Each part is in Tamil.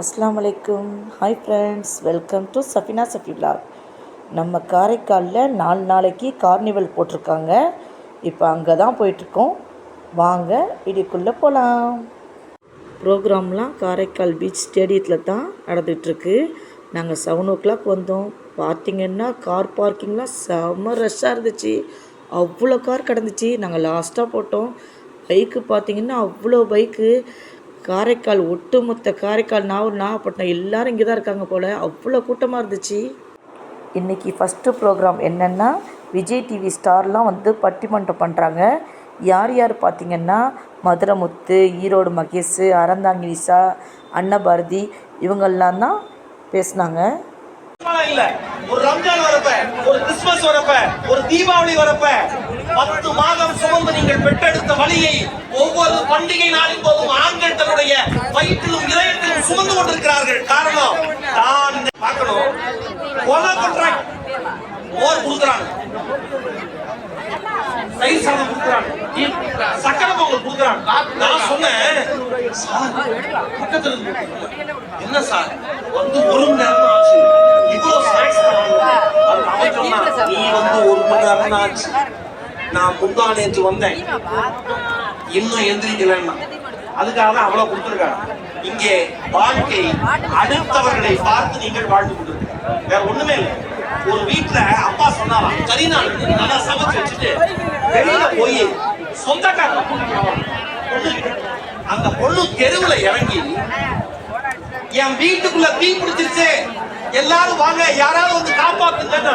அஸ்லாம் அலைக்கும் hi friends welcome to Safina Safi vlog நம்ம காரைக்காலில் நாலு நாளைக்கு கார்னிவல் போட்டிருக்காங்க. இப்போ அங்கே தான் போயிட்டுருக்கோம். வாங்க இடிக்குள்ளே போகலாம் ப்ரோக்ராம்லாம் காரைக்கால் பீச் ஸ்டேடியத்தில் தான் நடந்துகிட்ருக்கு. நாங்கள் செவன் ஓ கிளாக் வந்தோம். பார்த்திங்கன்னா கார் பார்க்கிங்லாம் செம்ம ரஷ்ஷாக இருந்துச்சு. அவ்வளோ கார் கிடந்துச்சு. நாங்கள் லாஸ்ட்டாக போட்டோம். பைக்கு பார்த்திங்கன்னா அவ்வளோ பைக்கு காரைக்கால் ஒட்டுமொத்த காரைக்கால் நாகூர் நாகப்பட்டினம் எல்லாரும் இங்கே தான் இருக்காங்க போல். அவ்வளோ கூட்டமாக இருந்துச்சு. இன்றைக்கி ஃபஸ்ட்டு ப்ரோக்ராம் என்னென்னா விஜய் டிவி ஸ்டார்லாம் வந்து பட்டிமன்றம் பண்ணுறாங்க யார் யார் பார்த்தீங்கன்னா மதுரமுத்து ஈரோடு மகேஷ் அறந்தாங்கிலிசா அன்னபாரதி இவங்கெல்லாம் தான் பேசுனாங்க. திருமணம் இல்ல. ஒரு ரம்ஜான் வரப்ப ஒரு கிறிஸ்துமஸ் வரப்ப ஒரு தீபாவளி வரப்ப பத்து மாதம் சுமந்து நீங்கள் பெற்றெடுத்த வழியை ஒவ்வொரு பண்டிகை நாளின் போதும் ஆண்கள் தன்னுடைய வயிற்றிலும் இதயத்திலும் சுமந்து கொண்டிருக்கிறார்கள். காரணம் தான் பார்க்கணும். கொலை கான்ட்ராக்ட் மோர் கொடுக்குறாங்க. தயிர் சாதம் கொடுக்குறாங்க. சக்கரை பொங்கல் கொடுக்குறாங்க. நான் சொன்னேன் சார் பக்கத்துல என்ன சார்? வந்து ஒரு மணி நேரம் ஆச்சு இவ்வளவு ஸ்நாக்ஸ் அவன் சொன்னான் நீ வந்து ஒரு மணி நேரம் ஆச்சு நான் முந்தா நேற்று வந்தேன் இன்னும் எந்திரிக்கலன்னா அதுக்காக தான் அவ்வளவு கொடுத்துருக்காங்க இங்கே வாழ்க்கை அடுத்தவர்களை பார்த்து நீங்கள் வாழ்ந்து கொண்டிருக்கீங்க வேற ஒண்ணுமே இல்லை ஒரு வீட்டுல அப்பா சொன்னாராம் கரிநாள் நல்லா சமைச்சு வச்சுட்டு வெளியில போய் சொந்தக்காரங்க அந்த பொண்ணு தெருவுல இறங்கி என் வீட்டுக்குள்ள தீ பிடிச்சிருச்சு எல்லாரும் வாங்க யாராவது வந்து காப்பாத்துங்க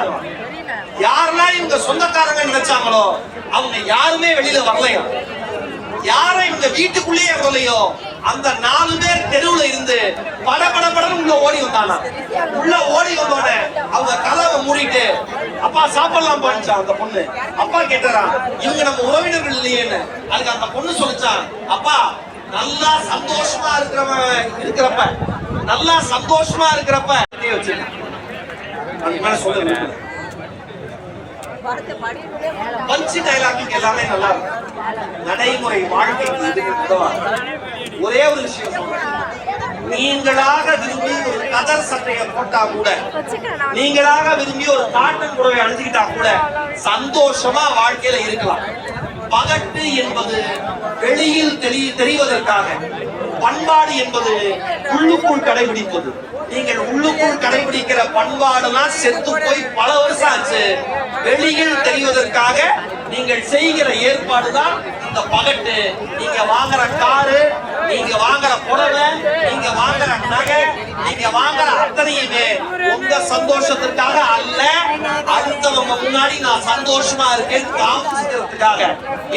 யாரெல்லாம் இவங்க சொந்தக்காரங்க நினைச்சாங்களோ அவங்க யாருமே வெளியில வரலையா? யாரை இவங்க வீட்டுக்குள்ளேயே வரலையோ அந்த நாலு பேர் தெருவுல இருந்து பட பட படம் உள்ள ஓடி வந்தானா? உள்ள ஓடி வந்தோடனே அவங்க கதவை மூடிட்டு அப்பா சாப்பிடலாம் பாடிச்சான் அந்த பொண்ணு? அப்பா கேட்டாரா இவங்க நம்ம உறவினர்கள் இல்லையேன்னு. அதுக்கு அந்த பொண்ணு சொல்லிச்சான் அப்பா நல்லா சந்தோஷமா இருக்கிறவன் இருக்கிறப்ப நல்லா சந்தோஷமா இருக்கிறப்ப வச்சிருக்கேன் மேல சொல்ல பஞ்சு டைலாக்கிங் எல்லாமே நல்லா இருக்கும். நடைமுறை வாழ்க்கைக்கு இது உதவாது ஒரே ஒரு விஷயம் சொல்றேன். நீங்களாக விரும்பி ஒரு கதர் சட்டையை போட்டா கூட நீங்களாக விரும்பி ஒரு காட்டன் குறவை அணிஞ்சுக்கிட்டா கூட சந்தோஷமா வாழ்க்கையில இருக்கலாம். பகட்டு என்பது வெளியில் தெரிய தெரிவதற்காக பண்பாடு என்பது உள்ளுக்குள் கடைபிடிப்பது. நீங்கள் உள்ளுக்குள் கடைபிடிக்கிற பண்பாடுலாம் செத்து போய் பல வருஷம் ஆச்சு. வெளியில் தெரிவதற்காக நீங்கள் செய்கிற ஏற்பாடு தான் இந்த பகட்டு. நீங்க வாங்குற காரு நீங்க வாங்குற புடவை நீங்க வாங்குற நகை நீங்க வாங்குற அத்தனையுமே உங்க சந்தோஷத்திற்காக அல்ல. அடுத்தவங்க முன்னாடி நான் சந்தோஷமா இருக்கேன் காமிச்சுக்கிறதுக்காக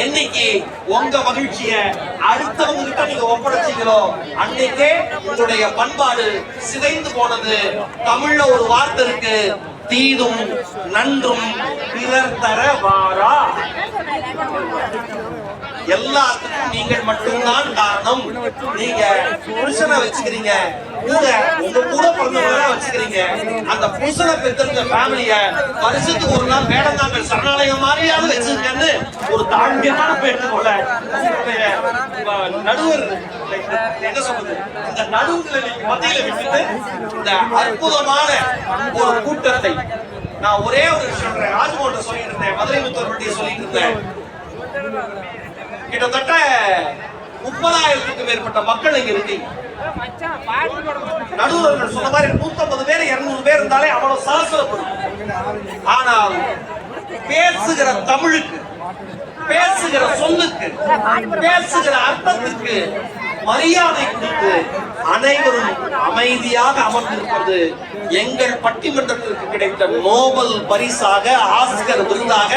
என்னைக்கு உங்க மகிழ்ச்சிய அடுத்தவங்க கிட்ட நீங்க ஒப்படைச்சீங்களோ அன்னைக்கே உங்களுடைய பண்பாடு சிதைந்து போனது. தமிழ்ல ஒரு வார்த்தை இருக்கு தீதும் நன்றும் பிறர் தர வாரா. எல்லாத்துக்கும் நீங்கள் மட்டும்தான் காரணம். நீங்க புருஷனை வச்சுக்கிறீங்க. கூட உங்க கூட பிறந்தவங்க வச்சுக்கிறீங்க. அந்த புருஷனை பெற்றிருந்த ஃபேமிலிய வருஷத்துக்கு ஒரு நாள் வேடந்தாங்கள் சரணாலயம் மாதிரியாவது வச்சிருக்கேன்னு ஒரு தாழ்மையான போல நடுவர் என்ன சொல்றது இந்த நடுவுல மத்தியில விட்டுட்டு இந்த அற்புதமான ஒரு கூட்டத்தை நான் ஒரே ஒரு விஷயம் சொல்றேன். ராஜ்மோகன் சொல்லிட்டு இருந்தேன் மதுரை முத்தர் சொல்லிட்டு இருந்தேன். கிட்டத்தட்ட முப்பதாயிரத்துக்கு மேற்பட்ட மக்கள் இங்க இருக்கீங்க நடுவர்கள் சொன்ன மாதிரி நூத்தம்பது பேர் இருநூறு பேர் இருந்தாலே அவ்வளவு சலசலப்படும். ஆனால் பேசுகிற தமிழுக்கு பேசுகிற சொல்லுக்கு பேசுகிற அர்த்தத்துக்கு மரியாதை கொடுத்து அனைவரும் அமைதியாக அமர்ந்திருப்பது எங்கள் பட்டிமன்றத்திற்கு கிடைத்த நோபல் பரிசாக ஆஸ்கர் விருதாக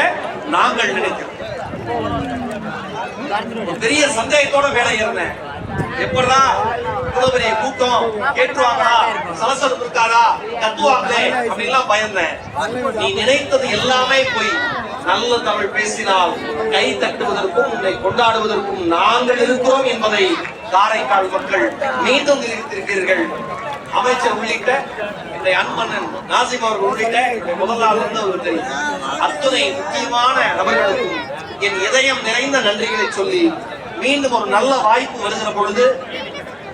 நாங்கள் நினைக்கிறோம். பெரிய சந்தேகத்தோட வேலை இருந்தேன் எப்படா இவ்வளவு பெரிய கூட்டம்? கேட்டுருவாங்களா சலசலப்பு இருக்காதா கத்துவாங்களே? அப்படின்லாம் பயந்தேன். நீ நினைத்தது எல்லாமே போய் நல்ல தமிழ் பேசினால் கை தட்டுவதற்கும் உன்னை கொண்டாடுவதற்கும் நாங்கள் இருக்கிறோம் என்பதை காரைக்கால் மக்கள் மீண்டும் நிரூபித்திருக்கிறீர்கள் அமைச்சர் உள்ளிட்ட இந்த அன்பண்ணன் நாசிம் அவர்கள் உள்ளிட்ட முதலாளர் இருந்து அவர் தெரியும் அத்துணை முக்கியமான நபர்களுக்கும் என் இதயம் நிறைந்த நன்றிகளை சொல்லி மீண்டும் ஒரு நல்ல வாய்ப்பு வருகிற பொழுது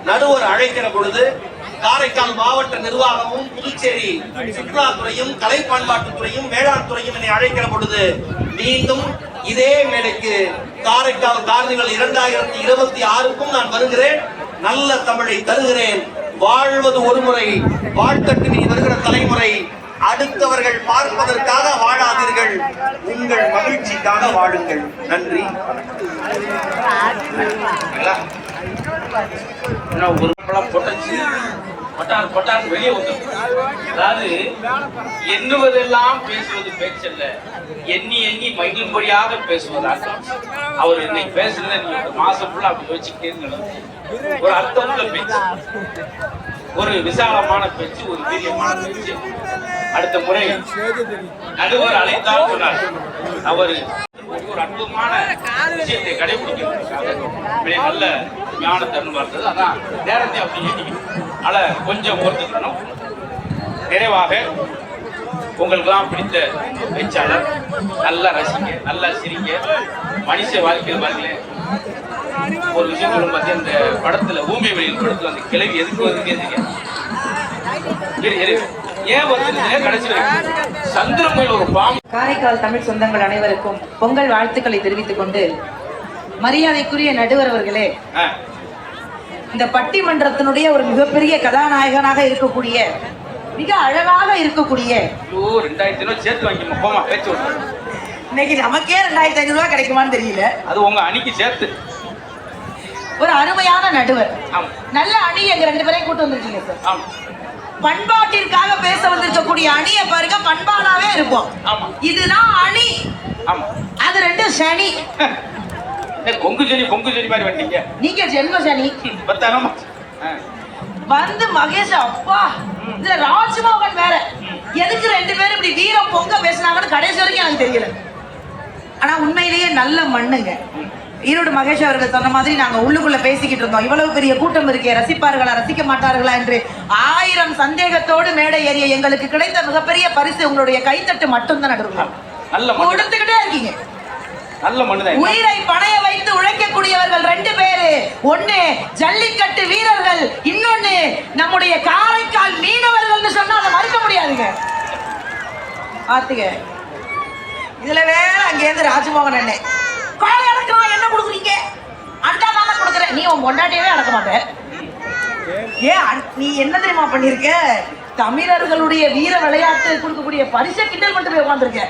நடுவர் அழைக்கிற பொழுது காரைக்கால் மாவட்ட நிர்வாகமும் புதுச்சேரி சுற்றுலாத்துறையும் கலை பண்பாட்டுத்துறையும் வேளாண் துறையும் என்னை அழைக்கிற பொழுது மீண்டும் இதே மேடைக்கு காரைக்கால் கார்னிவல் இரண்டாயிரத்தி இருபத்தி ஆறுக்கும் நான் வருகிறேன். நல்ல தமிழை தருகிறேன். வாழ்வது ஒரு முறை வாழ்த்தட்டு நீ வருகிற தலைமுறை அடுத்தவர்கள் பார்ப்பதற்காக வாழாதீர்கள். உங்கள் மகிழ்ச்சிக்காக வாழுங்கள். நன்றி. ஒரு பழம் பொட்டச்சு? பொட்டார் பட்டார் வெளியே வந்து. அதாவது எண்ணுவதெல்லாம் பேசுவது பேச்சல்ல. எண்ணி எண்ணி மகிழும்படியாக பேசுவதாக அவர் இன்னைக்கு பேசுறத நீங்க ஒரு மாசம் ஃபுல்லா அப்படி வச்சுக்கிட்டே ஒரு அர்த்தமுள்ள பேச்சு. ஒரு விசாலமான பேச்சு ஒரு வீரியமான பேச்சு. அடுத்த முறை நடுவர் அழைத்தால் சொன்னார் அவர் ஒரு அற்புதமான விஷயத்தை கடைபிடிக்கிறதுக்காக நல்ல ஞானத்தை அனுபவித்தது. அதான் நேரத்தை அப்படி ஏற்றிக்கணும் அதனால கொஞ்சம் பொறுத்துக்கணும். நிறைவாக உங்களுக்கெல்லாம் பிடித்த பேச்சாளர் நல்லா ரசிங்க நல்லா சிரிங்க மனுஷ வாழ்க்கையில் பாருங்களேன். ஒரு விஷயம் சொல்லும் பார்த்து அந்த படத்துல ஊமை வெளியில் படத்துல அந்த கிளவி எதுக்கு வந்து கேட்டீங்க ஏன் வருது கடைசி வரைக்கும் சந்திரமையில் ஒரு பாம்பு. காரைக்கால் தமிழ் சொந்தங்கள் அனைவருக்கும் பொங்கல் வாழ்த்துக்களை தெரிவித்துக் கொண்டு மரியாதைக்குரிய நடுவர் அவர்களே இந்த பட்டிமன்றத்தினுடைய ஒரு மிகப்பெரிய கதாநாயகனாக இருக்கக்கூடிய மிக அழகாக இருக்கக்கூடிய இன்னைக்கு நமக்கே ரெண்டாயிரத்தி ஐநூறு ரூபாய் கிடைக்குமான்னு தெரியல. அது உங்க அணிக்கு சேர்த்து. ஒரு அருமையான நடுவர். நல்ல அணி எங்க ரெண்டு பேரையும் கூட்டு வந்திருக்கீங்க சார் பண்பாட்டிற்காக பேச வந்திருக்கக்கூடிய அணியை பாருங்க பண்பாடாவே இருப்போம். இதுதான் அணி. அது ரெண்டு சனி. கொங்கு செடி கொங்கு செடி மாதிரி வந்தீங்க நீங்க ஜென்ம சனி. வந்து மகேஷ் அப்பா இதுல ராஜ்மோகன் வேற. எதுக்கு ரெண்டு பேரும் இப்படி வீரம் பொங்க பேசினாங்கன்னு கடைசி வரைக்கும் எனக்கு தெரியல. ஆனா உண்மையிலேயே நல்ல மண்ணுங்க. ஈரோடு மகேஷ் அவர்கள் சொன்ன மாதிரி நாங்க உள்ளுக்குள்ள பேசிக்கிட்டு இருந்தோம். இவ்வளவு பெரிய கூட்டம் இருக்கே ரசிப்பார்களா ரசிக்க மாட்டார்களா என்று ஆயிரம் சந்தேகத்தோடு மேடை ஏறிய எங்களுக்கு கிடைத்த மிகப்பெரிய பரிசு உங்களுடைய கைத்தட்டு மட்டும்தான் மண்ணு கொடுத்துக்கிட்டே இருக்கீங்க. உயிரை பணைய வைத்து உழைக்கக்கூடியவர்கள் ரெண்டு பேரு. ஒண்ணு ஜல்லிக்கட்டு வீரர்கள் இன்னொன்னு நம்முடைய காரைக்கால் மீனவர்கள்னு சொன்னா அதை மறுக்க முடியாதுங்க. பாத்துங்க இதுல வேற அங்கேருந்து ராஜமோகன் அண்ணே. காலை அடக்கலாம் என்ன கொடுக்குறீங்க? அண்டா தானே கொடுக்குறேன் நீ உன் பொண்டாட்டியவே அடக்க மாட்டேன் ஏன் நீ என்ன தெரியுமா பண்ணிருக்க? தமிழர்களுடைய வீர விளையாட்டு கொடுக்கக்கூடிய பரிசை கிண்டல் பண்ணிட்டு போய் உட்காந்துருக்க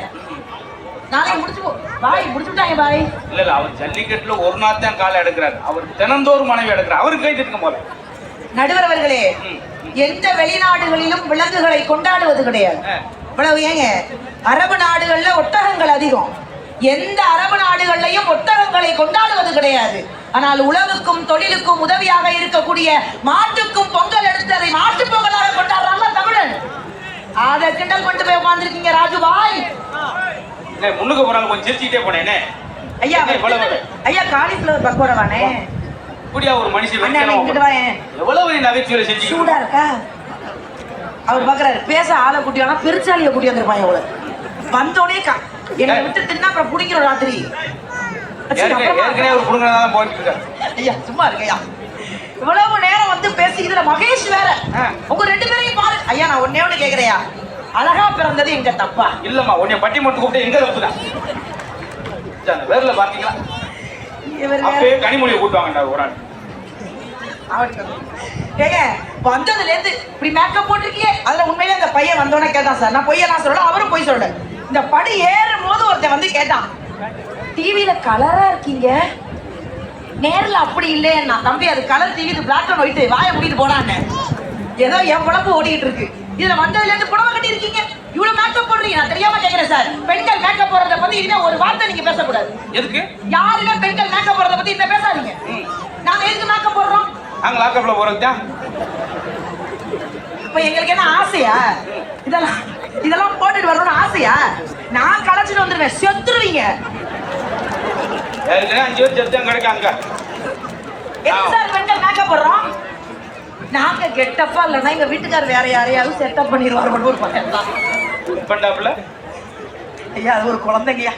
நாளை முடிச்சு போ பாய் முடிச்சு விட்டாங்க பாய். இல்ல இல்ல அவர் ஜல்லிக்கட்டுல ஒரு நாள் தான் காலை எடுக்கிறார். அவர் தினந்தோறும் மனைவி எடுக்கிறார். அவருக்கு கை தட்டுங்க போல. நடுவர் அவர்களே எந்த வெளிநாடுகளிலும் விலங்குகளை கொண்டாடுவது கிடையாது. இவ்வளவு ஏங்க? அரபு நாடுகள்ல ஒட்டகங்கள் அதிகம். எந்த அரபு நாடுகள்லையும் ஒட்டகங்களை கொண்டாடுவது கிடையாது. ஆனால் உழவுக்கும் தொழிலுக்கும் உதவியாக இருக்கக்கூடிய மாட்டுக்கும் பொங்கல் எடுத்து அதை மாட்டு பொங்கலாக கொண்டாடுறாங்க தமிழன். அதை கிண்டல் கொண்டு போய் உட்கார்ந்துருக்கீங்க ராஜு பாய். என்ன முன்னுக்கு போறாங்க கொஞ்சம் சிரிச்சுக்கிட்டே போனேனே ஐயா ஐயா காலிஃபிளவர் பக்கோடவானே இப்படியா ஒரு மனுஷன் எவ்வளவு நகைச்சுவை சூடா செஞ்சீங்க இருக்கா? அவர் பாக்குறாரு பேச ஆளை கூட்டி வேணா பெருச்சாலிய கூட்டி வந்திருப்பான் எவ்வளவு வந்தோடனே கா- என்னை விட்டு தின்னா அப்புறம் பிடிக்கிறோம் ராத்திரி. ஏற்கனவே ஒரு குடும்பம் தான் போயிட்டு ஐயா சும்மா இருக்கையா இவ்வளவு நேரம் வந்து பேசி இதுல மகேஷ் வேற. உங்க ரெண்டு பேரையும் பாரு. ஐயா நான் ஒன்னே ஒண்ணு கேக்குறையா அழகா பிறந்தது எங்க தப்பா? இல்லம்மா உன்னை பட்டி மட்டும் கூப்பிட்டு எங்க தப்புதான்? வேர்ல பாத்தீங்களா அப்பயே கனிமொழியை கூட்டுவாங்கடா ஒரு ஆள். ஏங்க வந்ததுல இருந்து இப்படி மேக்கப் போட்டிருக்கியே? அதுல உண்மையிலே அந்த பையன் வந்தோடனே கேட்டான் சார் நான் பொய்யெல்லாம் சொல்லல அவரும் பொய் சொல்லல. இந்த படி ஏறும் போது ஒருத்தன் வந்து கேட்டான் டிவியில கலரா இருக்கீங்க? நேர்ல அப்படி இல்லையா தம்பி அது கலர் டிவி இது பிளாக் அண்ட் ஒயிட் வாயை மூடிட்டு போடான்னு ஏதோ என் குழம்பு ஓடிட்டு இருக்கு. இதுல வந்ததுல இருந்து புடவை கட்டி இருக்கீங்க இவ்வளவு மேக்கப் போடுறீங்க. நான் தெரியாம கேக்குறேன் சார் பெண்கள் மேக்கப் போடுறத பத்தி இனிமே ஒரு வார்த்தை நீங்க பேசக்கூடாது. எதுக்கு? யாருமே பெண்கள் மேக்கப் போடுறத பத்தி இனிமே பேசாதீங்க. நாங்க எதுக்கு மேக்கப் போடுறோம்? நாங்க லாக்கப்ல போறது தான். இப்ப எங்களுக்கு என்ன ஆசையா? இதெல்லாம் இதெல்லாம் போட்டுட்டு வரணும்னு வந்துருவேன் செத்துருவீங்க. அஞ்சு பேர் கிடைக்காங்க சார் பெண்கள் மேக்கப் போடுறோம்? நாங்க கெட்டப்பா இல்லைன்னா எங்க வீட்டுக்கார் வேற யாரையாவது செட்டப் பண்ணிடுவாரு ஒரு ஐயா அது ஒரு குழந்தைங்கய்யா.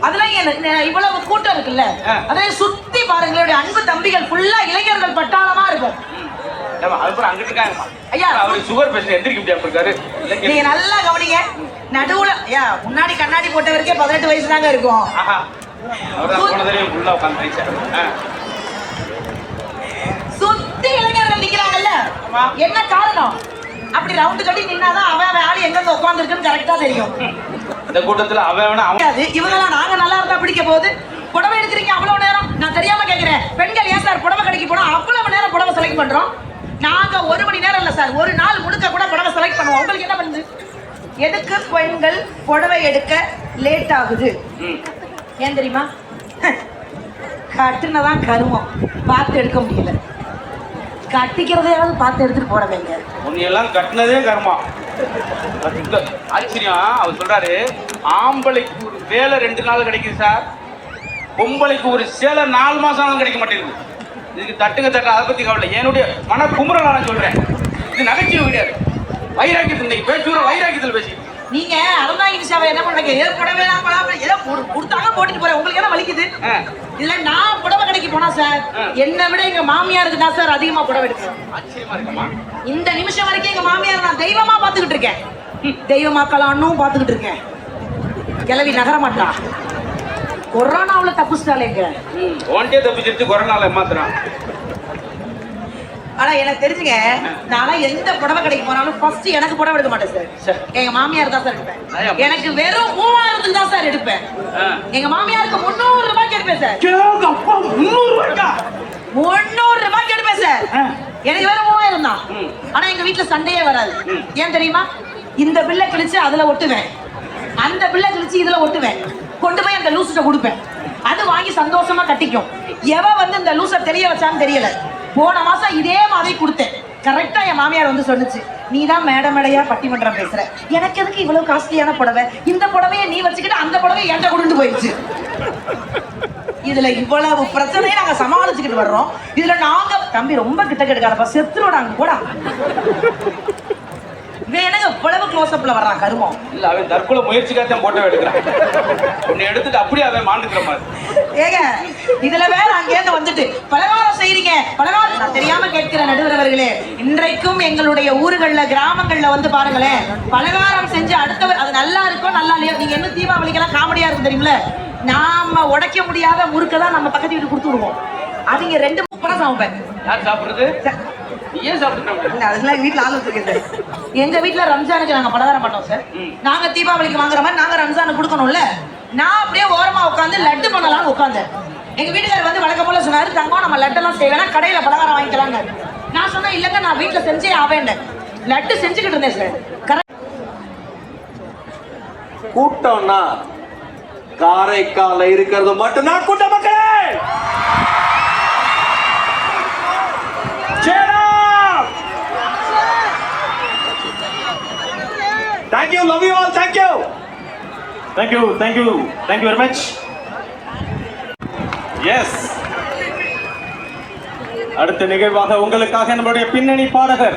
அதெல்லாம் என்ன- இவ்வளவு கூட்டம் இருக்குல்ல. அதே சுத்தி பாருங்க என்னுடைய அன்பு தம்பிகள் ஃபுல்லா இளைஞர்கள் பட்டாளமா இருக்கும். அதுக்கப்புறம் அங்கிட்டு இருக்காங்கம்மா ஐயா. அவரு சுகர் பேஷண்ட் எந்திரிக்க முடியாம இருக்காரு. இல்ல, நீங்க நல்லா கவனிங்க. நடுவுல ஐயா முன்னாடி கண்ணாடி போட்டவருக்கே பதினெட்டு வயசு தாங்க இருக்கும். ஆஹா. அவர்தான் போன தடவை உள்ள உட்காந்து சுத்தி இளைஞர்கள் நிக்கிறாங்கல்ல. என்ன காரணம்? அப்படி ரவுண்டு கட்டி நின்னாதான் அவன் அவன் ஆளு எங்க உட்காந்துருக்குன்னு கரெக்டா தெரியும். இந்த கூட்டத்துல அவன் வேணா அவன் இவங்கெல்லாம் நாங்க நல்லா இருந்தா பிடிக்க போகுது. புடவை எடுக்கிறீங்க அவ்வளவு நேரம். நான் தெரியாம கேக்குறேன். பெண்கள் ஏன் சார் புடவை கடைக்கு போனா அவ்வளவு நேரம் புடவை செலக்ட் பண்றோம்? நாங்க ஒரு மணி நேரம் இல்ல சார். ஒரு நாள் முழுக்க கூட புடவை செலக்ட் பண்ணுவோம். உங்களுக்கு என்ன பண்ணுது? எதுக்கு பெண்கள் புடவை எடுக்க லேட் ஆகுது. ஏன் தெரியுமா? கட்டுனதான் கருமம். பார்த்து எடுக்க முடியல. கட்டிக்கிறதையாவது பார்த்து எடுத்துட்டு போட வைங்க. உன்னையெல்லாம் கட்டினதே கர்மா இந்த ஆச்சரியம். அவர் சொல்றாரு ஆம்பளைக்கு ஒரு வேலை ரெண்டு நாள் கிடைக்குது சார். பொம்பளைக்கு ஒரு சேலை நாலு மாசம் கிடைக்க மாட்டேங்குது. இதுக்கு தட்டுங்க தட்டு அதை பத்தி கவலை. என்னுடைய மன குமுறல நான் சொல்றேன். இது நகைச்சுவை கிடையாது. வைராக்கியத்தில் இன்னைக்கு பேசுகிற வைராக்கியத்தில் பேசி நீங்க அறந்தாங்கி நிஷாவை என்ன பண்றீங்க? ஏதோ புடவை பலாப்பழம் ஏதோ கொடுத்தாங்க போட்டுட்டு போறேன். உங்களுக்கு என்ன வலிக்குது? ஆ. இல்ல நான் புடவை கடைக்கு போனா சார். என்னை விட எங்க மாமியாருக்கு தான் சார் அதிகமா புடவை இருக்குமா? இந்த நிமிஷம் வரைக்கும் எங்க மாமியார் நான் தெய்வமா பாத்துக்கிட்டு இருக்கேன். தெய்வமாக்கலான்னும் பாத்துக்கிட்டு இருக்கேன். கிளவி நகர மாட்டா கொரோனாவுல தப்பிச்சிட்டாலேங்க ம் ஒன்டே தப்பிச்சிருச்சு கொரோனால ஏமாத்துறான். ஆனா எனக்கு தெரிஞ்சுங்க நான்லாம் எந்த புடவை கடைக்கு போனாலும் ஃபர்ஸ்ட் எனக்கு புடவை எடுக்க மாட்டேன் சார். சரி. எங்க மாமியார் தான் சார் எடுப்பேன். எனக்கு வெறும் மூவாயிரத்துக்கு தான் சார் எடுப்பேன். ஆ. எங்க மாமியாருக்கு முந்நூறு ரூபாய்க்கு எடுப்பேன் சார். முந்நூறு ரூபாய்க்கா? எடுப்பேன் சார். எனக்கு வேற மூவாயிரம் தான். ஆனா எங்க வீட்டுல சண்டையே வராது. ஏன் தெரியுமா? இந்த பில்லை கிழிச்சு அதுல ஒட்டுவேன். அந்த பில்லை கிழிச்சு இதுல ஒட்டுவேன். கொண்டு போய் அந்த லூசிட்ட கொடுப்பேன். அது வாங்கி சந்தோஷமா கட்டிக்கும். எவ வந்து இந்த லூசை தெரிய வச்சான்னு தெரியல. போன மாசம் இதே மாதிரி கொடுத்தேன். கரெக்டா என் மாமியார் வந்து சொன்னுச்சு நீ தான் மேட மேடையா பட்டிமன்றம் பேசுற. எனக்கு எதுக்கு இவ்வளவு காஸ்ட்லியான புடவை? இந்த புடவையை நீ வச்சுக்கிட்டு அந்த புடவை என்கிட்ட கொண்டு போயிடுச்சு. இதுல இவ்வளவு பிரச்சனையை நாங்க சமாளிச்சுக்கிட்டு வர்றோம். இதுல நாங்க தம்பி ரொம்ப கிட்ட கெடுக்காதப்பா நாங்கள் கூட இவன் எனக்கு இவ்வளவு க்ளோஸ் அப்ல வர்றான் கருமம். இல்ல அவன் தற்கொலை முயற்சிக்காக போட்டோ எடுக்கிறான். உன்னை எடுத்துட்டு அப்படியே அவன் மாண்டுக்கிற மாதிரி. ஏங்க இதுல வேற அங்கேருந்து வந்துட்டு பலகாரம் செய்றீங்க பலகாரம் நான் தெரியாம கேட்கிற நடுவர் அவர்களே இன்றைக்கும் எங்களுடைய ஊர்கள்ல கிராமங்கள்ல வந்து பாருங்களேன் பலகாரம் செஞ்சு அடுத்தவர் அது நல்லா இருக்கோ நல்லா இல்லையோ நீங்க என்ன தீபாவளிக்கெல்லாம் காமெடியா இருக்கும் தெரியுமில நாம உடைக்க முடியாத முறுக்க தான் நம்ம பக்கத்து வீட்டு கொடுத்து விடுவோம். அவங்க ரெண்டு சமைப்பேன் யார் சாப்பிடுறது? ஏன் சாப்பிட்டு இல்ல எங்க வீட்ல ஆள் வச்சிருக்கேன் எங்க வீட்ல ரம்ஜானுக்கு நாங்க பலகாரம் பண்ணோம் சார். நாங்க தீபாவளிக்கு வாங்குற மாதிரி நாங்க ரம்ஜானுக்கு கொடுக்கணும்ல. நான் அப்படியே ஓரமா உட்காந்து லட்டு பண்ணலாம்னு உட்காந்தேன். எங்க வீட்டுக்காரர் வந்து வழக்கம் போல சொன்னாரு தங்கம் நம்ம லட்டெல்லாம் செய்வேனா கடையில பலகாரம் வாங்கிக்கலாங்க நான் சொன்னேன் இல்லைங்க நான் வீட்ல செஞ்சே ஆவேன் லட்டு செஞ்சுக்கிட்டு இருந்தேன் சார். கரெக்ட் கூட்டம்னா காரைக்கால இருக்கிறது மட்டும்தான் கூட்ட மக்களே! Thank you love you all thank you Thank you, thank you, thank you very much. Yes. அடுத்த நிகழ்வாக உங்களுக்காக நம்மளுடைய பின்னணி பாடகர்.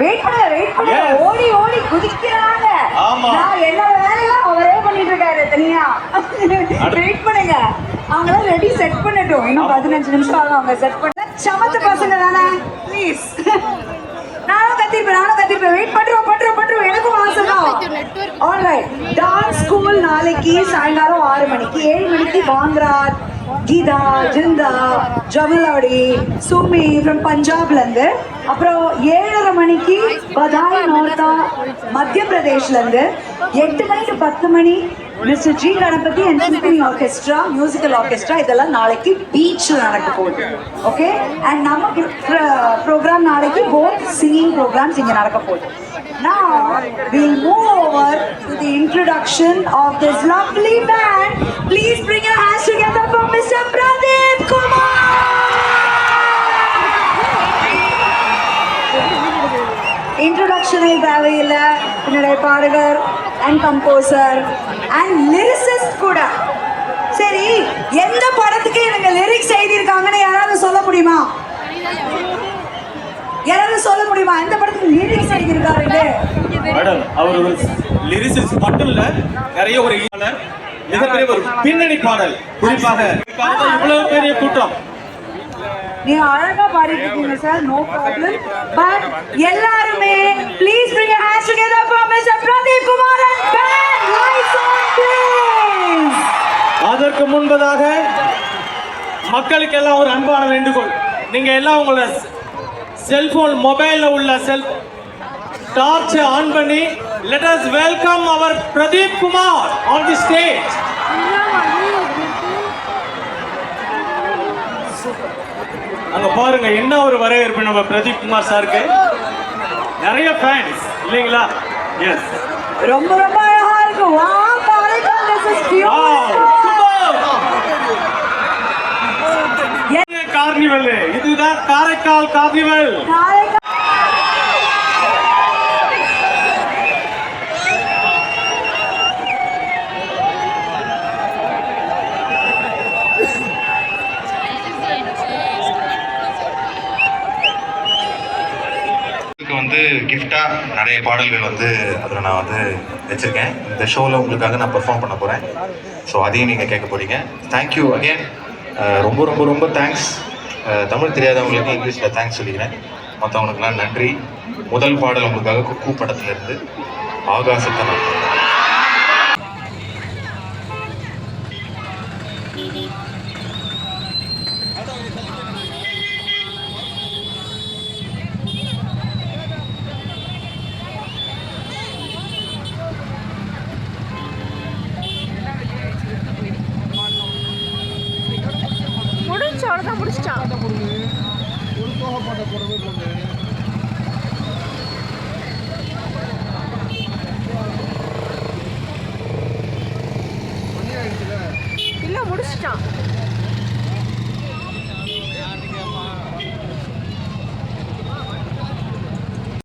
வெயிட் பண்ண வெயிட் பண்ண Yes. ஓடி ஓடி குதிக்கிறாங்க. ஆமா. நான் என்னோட வேலையெல்லாம் அவரே பண்ணிட்டு இருக்காரு தனியா. வெயிட் பண்ணுங்க. அவங்களாம் ரெடி செட் பண்ணட்டும். இன்னும் பதினஞ்சு நிமிஷம் ஆகும் அவங்க செட் பண்ண சமத்து பசங்க தானே? ப்ளீஸ் கத்திருப்பேன் நானும் கத்திருப்பேன் வெயிட் பண்றோம் பண்றோம் பண்றோம். எனக்கும் ஆசை தான். ஆல்ரைட் டான்ஸ் ஸ்கூல் நாளைக்கு சாயங்காலம் ஆறு மணிக்கு. ஏழு மணிக்கு பாங்ராத் கீதா ஜிந்தா ஜமலவடி சுமி ஃப்ரம் பஞ்சாப்ல இருந்து. அப்புறம் ஏழரை மணிக்கு பதாய் நோர்த்தா மத்திய பிரதேஷ்ல இருந்து. எட்டு மணி to பத்து மணி mister G Ganapathi and symphony orchestra musical orchestra இதெல்லாம் நாளைக்கு பீச்சில் நடக்க போகுது ஓகே அண்ட் நம்ம ப்ரோக்ராம் நாளைக்கு போத் சிங்கிங் ப்ரோக்ராம்ஸ் இங்கே நடக்க போகுது Now we'll move over to the introduction of this lovely band. Please bring your hands together for Mr. Pradeep Kumar. இன்ட்ரொடக்ஷனே தேவையில்லை என்னுடைய பாடகர் அண்ட் கம்போசர் அண்ட் லிரிசிஸ்ட் கூட. சரி எந்த படத்துக்கு இவங்க லிரிக்ஸ் எழுதியிருக்காங்கன்னு யாராவது சொல்ல முடியுமா? யாராவது சொல்ல முடியுமா? எந்த படத்துக்கு லிரிக்ஸ் எழுதியிருக்காரு மேடம் அவர் ஒரு லிரிசிஸ்ட் மட்டும் இல்ல நிறைய ஒரு இயக்குனர், மிகப்பெரிய ஒரு பின்னணி பாடல். குறிப்பாக இவ்வளவு பெரிய கூட்டம். நீங்க அழகா பாடிட்டு இருக்கீங்க சார். நோ ப்ராப்ளம் பட் எல்லாருமே please bring your hands together for Mr. Pradeep Kumar and band lights on please. அதற்கு முன்பதாக மக்களுக்கெல்லாம் ஒரு அன்பான வேண்டுகோள். நீங்க எல்லாம் உங்களோட செல்போன் மொபைல்ல உள்ள செல் டார்ச் ஆன் பண்ணி let us welcome our Pradeep Kumar on the stage அங்க பாருங்க என்ன ஒரு வரவேற்பு நம்ம பிரதீப் குமார் சாருக்கு. நிறைய ஃபேன்ஸ் இல்லைங்களா? எஸ் ரொம்ப ரொம்ப அழகா இருக்கு. வா காரைக்கால் this is கார்னிவல் இதுதான் காரைக்கால் கார்னிவல் காரைக்கால் இதுக்கு வந்து கிஃப்டாக நிறைய பாடல்கள் வந்து அதில் நான் வந்து வச்சுருக்கேன். இந்த ஷோவில் உங்களுக்காக நான் பெர்ஃபார்ம் பண்ண போகிறேன் ஸோ அதையும் நீங்கள் கேட்க போகிறீங்க தேங்க்யூ அகேன் ரொம்ப ரொம்ப ரொம்ப தேங்க்ஸ் தமிழ் தெரியாதவங்களுக்கு இங்கிலீஷில் தேங்க்ஸ் சொல்லிக்கிறேன். மற்றவங்களுக்குலாம் நன்றி. முதல் பாடல் உங்களுக்காக குக்கு படத்துலேருந்து ஆகாசத்தை நான்